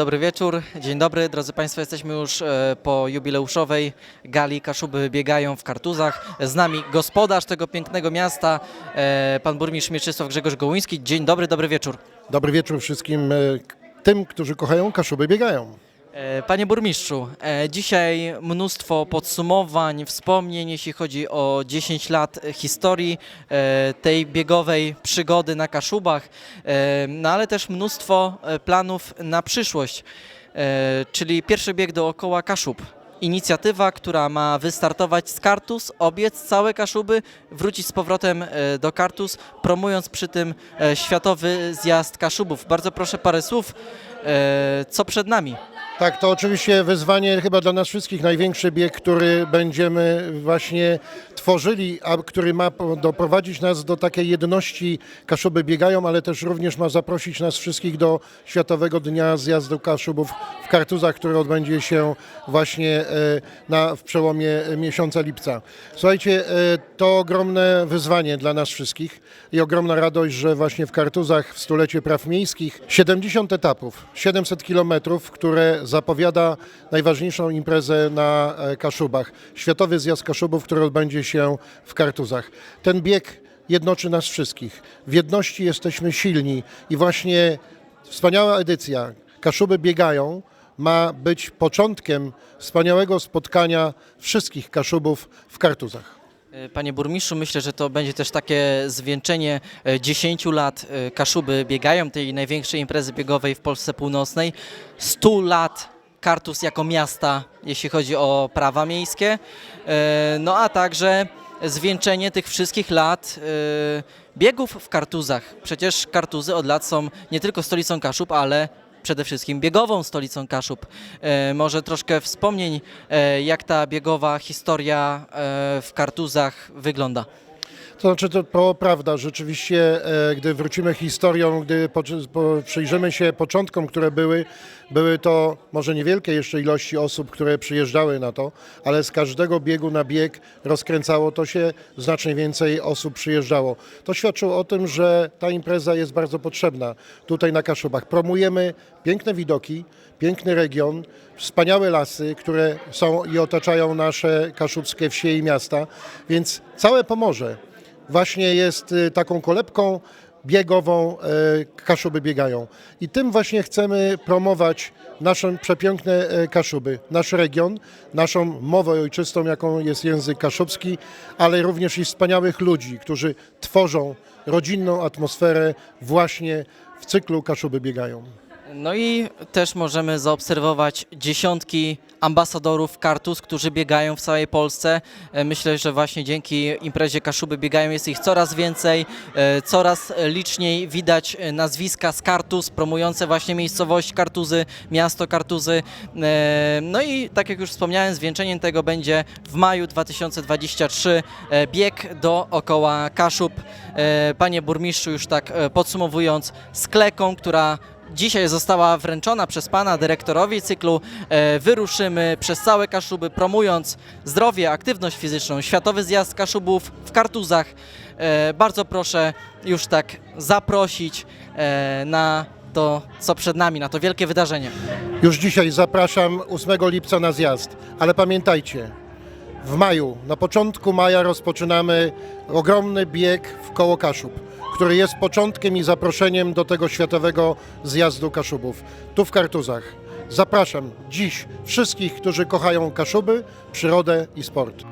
Dobry wieczór, dzień dobry drodzy Państwo. Jesteśmy już e, po jubileuszowej gali Kaszuby biegają w Kartuzach. Z nami gospodarz tego pięknego miasta, e, pan burmistrz Mieczysław Grzegorz Gołyński. Dzień dobry, dobry wieczór. Dobry wieczór wszystkim e, tym, którzy kochają Kaszuby biegają. E, Panie burmistrzu, e, dzisiaj mnóstwo podsumowań, wspomnień, jeśli chodzi o 10 lat historii e, tej biegowej przygody na Kaszubach, no ale też mnóstwo planów na przyszłość, czyli pierwszy bieg dookoła Kaszub. Inicjatywa, która ma wystartować z Kartus, obiec całe Kaszuby, wrócić z powrotem do Kartus, promując przy tym światowy zjazd Kaszubów. Bardzo proszę parę słów, co przed nami. Tak, to oczywiście wyzwanie chyba dla nas wszystkich, największy bieg, który będziemy właśnie tworzyli, a który ma doprowadzić nas do takiej jedności Kaszuby biegają, ale też również ma zaprosić nas wszystkich do Światowego Dnia Zjazdu Kaszubów w Kartuzach, który odbędzie się właśnie e, na, w przełomie miesiąca lipca. Słuchajcie, e, to ogromne wyzwanie dla nas wszystkich i ogromna radość, że właśnie w Kartuzach w stulecie praw miejskich 70 etapów, 700 kilometrów, które zapowiada najważniejszą imprezę na e, Kaszubach. Światowy Zjazd Kaszubów, który odbędzie się w Kartuzach. Ten bieg jednoczy nas wszystkich. W jedności jesteśmy silni i właśnie wspaniała edycja Kaszuby biegają ma być początkiem wspaniałego spotkania wszystkich Kaszubów w Kartuzach. E, Panie burmistrzu, myślę, że to będzie też takie zwieńczenie e, 10 lat e, Kaszuby biegają, tej największej imprezy biegowej w Polsce Północnej. 100 lat Kartus jako miasta, jeśli chodzi o prawa miejskie. E, No a także zwieńczenie tych wszystkich lat e, biegów w Kartuzach. Przecież Kartuzy od lat są nie tylko stolicą Kaszub, ale przede wszystkim biegową stolicą Kaszub. E, może troszkę wspomnień, e, jak ta biegowa historia e, w Kartuzach wygląda. To znaczy, to, to prawda, rzeczywiście, e, gdy wrócimy historią, gdy po, po, przyjrzymy się początkom, które były, były to może niewielkie jeszcze ilości osób, które przyjeżdżały na to, ale z każdego biegu na bieg rozkręcało to się, znacznie więcej osób przyjeżdżało. To świadczyło o tym, że ta impreza jest bardzo potrzebna tutaj na Kaszubach. Promujemy piękne widoki, piękny region, wspaniałe lasy, które są i otaczają nasze kaszubskie wsie i miasta, więc całe Pomorze właśnie jest y, taką kolebką biegową e, Kaszuby biegają. I tym właśnie chcemy promować nasze przepiękne e, Kaszuby, nasz region, naszą mowę ojczystą, jaką jest język kaszubski, ale również i wspaniałych ludzi, którzy tworzą rodzinną atmosferę właśnie w cyklu Kaszuby biegają. No i też możemy zaobserwować dziesiątki ambasadorów Kartus, którzy biegają w całej Polsce. E, Myślę, że właśnie dzięki imprezie Kaszuby biegają jest ich coraz więcej, e, coraz liczniej widać e, nazwiska z Kartus, promujące właśnie miejscowość Kartuzy, miasto Kartuzy. No i tak jak już wspomniałem, zwieńczeniem tego będzie w maju 2023 e, bieg dookoła Kaszub. Panie burmistrzu, już tak podsumowując, z kleką, która Dzisiaj została wręczona przez Pana dyrektorowi cyklu. E, Wyruszymy przez całe Kaszuby, promując zdrowie, aktywność fizyczną, Światowy Zjazd Kaszubów w Kartuzach. E, Bardzo proszę już tak zaprosić e, na to, co przed nami, na to wielkie wydarzenie. Już dzisiaj zapraszam 8 lipca na zjazd, ale pamiętajcie, w maju, na początku maja rozpoczynamy ogromny bieg w koło Kaszub, który jest początkiem i zaproszeniem do tego światowego zjazdu Kaszubów, tu w Kartuzach. Zapraszam dziś wszystkich, którzy kochają Kaszuby, przyrodę i sport.